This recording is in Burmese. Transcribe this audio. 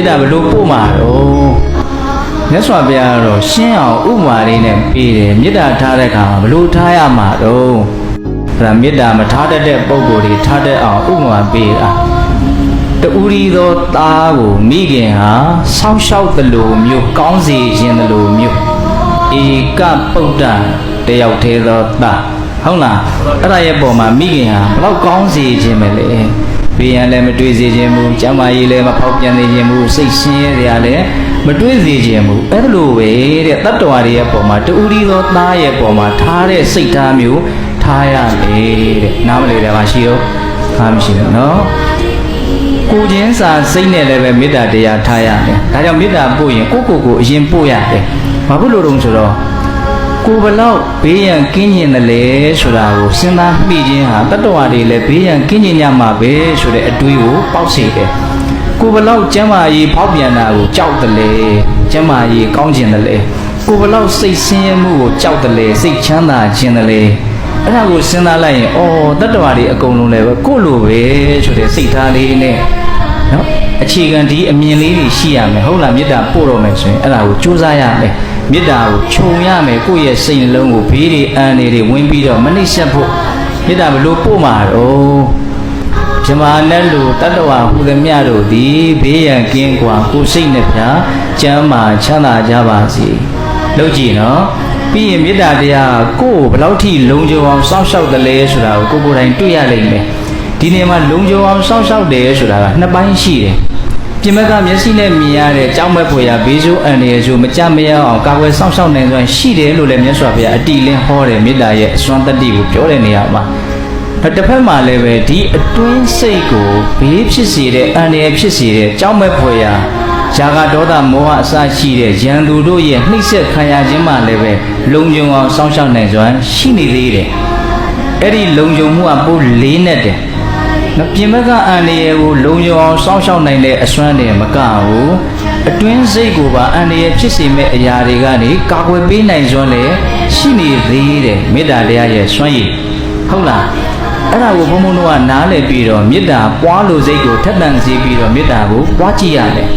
မေတ္တာဘယ်လိုပို့မှာတော့မြတ်စွာဘုရားကတော့ရှင်းအောင်ဥပမာလေးနဲ့ပြီးတယ်မေတ္တာထားတဲ့အခါမှာဘယ်လိုထားရမှာတော့အဲ့ဒါမေတ္တာမထားတတ်တဲ့ပုံကိုယ်တွေထားတတ်အောင်ဥပမာပေးတာတူရီသောသားကိုမိခင်ဟာဆောင်းလျှောက်သလိုမျိုးကောင်းစီခြင်းသလိုမျိုးဧကပုဒ္ဒတယောက်သေးသောသားဟုတ်လားအဲ့ဒါရဲ့ပုံမှာမိခင်ဟာဘလောက်ကောင်းစီခြင်းပဲလေ ဘေးရန်လည်းမတွေ့စေခြင်းဘူးကျမ်းမာရေးလည်းမဖောက်ပြန်စေခြင်းဘူးစိတ်ဆင်းရဲစရာလည်းမတွေ့စေခြင်းဘူးအဲ့လိုပဲတဲ့တတ္တဝါတွေရဲ့ပုံမှာတူရီသောသားရဲ့ပုံမှာထားတဲ့စိတ်ထားမျိုးထားရလေတဲ့နားမလည်တယ်ပါရှိတော့ခါမရှိဘူးနော်ကိုချင်းစာစိတ်နဲ့လည်းပဲမေတ္တာတရားထားရတယ်။ဒါကြောင့်မေတ္တာပို့ရင်ကိုယ့်ကိုယ်ကိုအရင်ပို့ရတယ်။ဘာဖြစ်လို့တုံးဆိုတော့ ကိုယ်ဘလောက်ဘေးရန်ကင်းကျင်တယ်လေဆိုတာကိုစဉ်းစားမိခြင်းဟာတတ္တဝါတွေလည်းဘေးရန်ကင်းကျင်ကြမှာပဲဆိုတဲ့အတွေးကိုပေါက်စေတယ်။ကိုယ်ဘလောက်ကျမ်းမာရေးဖောက်ပြန်တာကိုကြောက်တယ်လေကျမ်းမာရေးကောင်းကျင်တယ်လေကိုယ်ဘလောက်စိတ်ဆင်းရဲမှုကိုကြောက်တယ်လေစိတ်ချမ်းသာခြင်းတယ်လေအဲ့ဒါကိုစဉ်းစားလိုက်ရင်အော်တတ္တဝါတွေအကုန်လုံးလည်းပဲကိုယ့်လိုပဲဆိုတဲ့စိတ်ထားလေးနဲ့နော်အခြေခံဒီအမြင်လေးတွေရှိရမယ်ဟုတ်လားမေတ္တာပို့တော့မယ်ဆိုရင်အဲ့ဒါကိုကြိုးစားရမယ် မေတ္တာကိုခြုံရမယ်ကိုယ့်ရဲ့စိတ်နှလုံးကိုဘေးတွေအန်တွေတွေဝင်ပြီးတော့မနှိမ့်ဆက်ဖို့မေတ္တာဘယ်လိုပို့မှာတော့ဇမာနဲ့လူတတ္တဝါဟူသည်မြတို့သည်ဘေးရန်ကင်းကွာကိုယ်စိတ်နှဖျားကျမ်းမာချမ်းသာကြပါစေလုပ်ကြည့်နော်ပြီးရင်မေတ္တာတရားကိုယ်ကိုဘယ်လောက်ထိလုံခြုံအောင်စောင့်ရှောက်တယ်လဲဆိုတာကိုကိုယ်ကိုယ်တိုင်တွေ့ရလိမ့်မယ်ဒီနေရာမှာလုံခြုံအောင်စောင့်ရှောက်တယ်ဆိုတာကနှစ်ပိုင်းရှိတယ်။ ပြင်ဘက်ကမျက်စိနဲ့မြင်ရတဲ့ကြောင်းမဲ့ဖွယ်ရဘေးဆိုးအန္တရာယ်ဆိုမကြမရအောင်ကာကွယ်စောင့်ရှောက်နိုင်စွမ်းရှိတယ်လို့လည်းမြတ်စွာဘုရားအတိလင်းဟောတယ်မေတ္တာရဲ့အစွမ်းတတ္တိကိုပြောတဲ့နေရာမှာတစ်ဖက်မှာလည်းပဲဒီအတွင်းစိတ်ကိုဘေးဖြစ်စေတဲ့အန္တရာယ်ဖြစ်စေတဲ့ကြောင်းမဲ့ဖွယ်ရဇာကဒေါသမောဟအစရှိတဲ့ရန်သူတို့ရဲ့နှိမ့်ဆက်ခံရခြင်းမှလည်းပဲလုံခြုံအောင်စောင့်ရှောက်နိုင်စွမ်းရှိနေသေးတယ်။အဲ့ဒီလုံခြုံမှုကပိုလေးနဲ့တယ် မပြင်ဘက်ကအန္တရာယ်ကိုလုံခြုံအောင်စောင့်ရှောက်နိုင်တဲ့အစွမ်းတွေမကဘူးအတွင်းစိတ်ကိုပါအန္တရာယ်ဖြစ်စေမဲ့အရာတွေကနေကာကွယ်ပေးနိုင်စွမ်းလည်းရှိနေသေးတယ်မေတ္တာတရားရဲ့စွမ်းရည်ဟုတ်လားအဲ့ဒါကိုဘုံဘုံတို့ကနားလည်ပြီးတော့မေတ္တာပွားလို့စိတ်ကိုထက်သန်စေပြီးတော့မေတ္တာကိုပွားကြည့်ရတယ်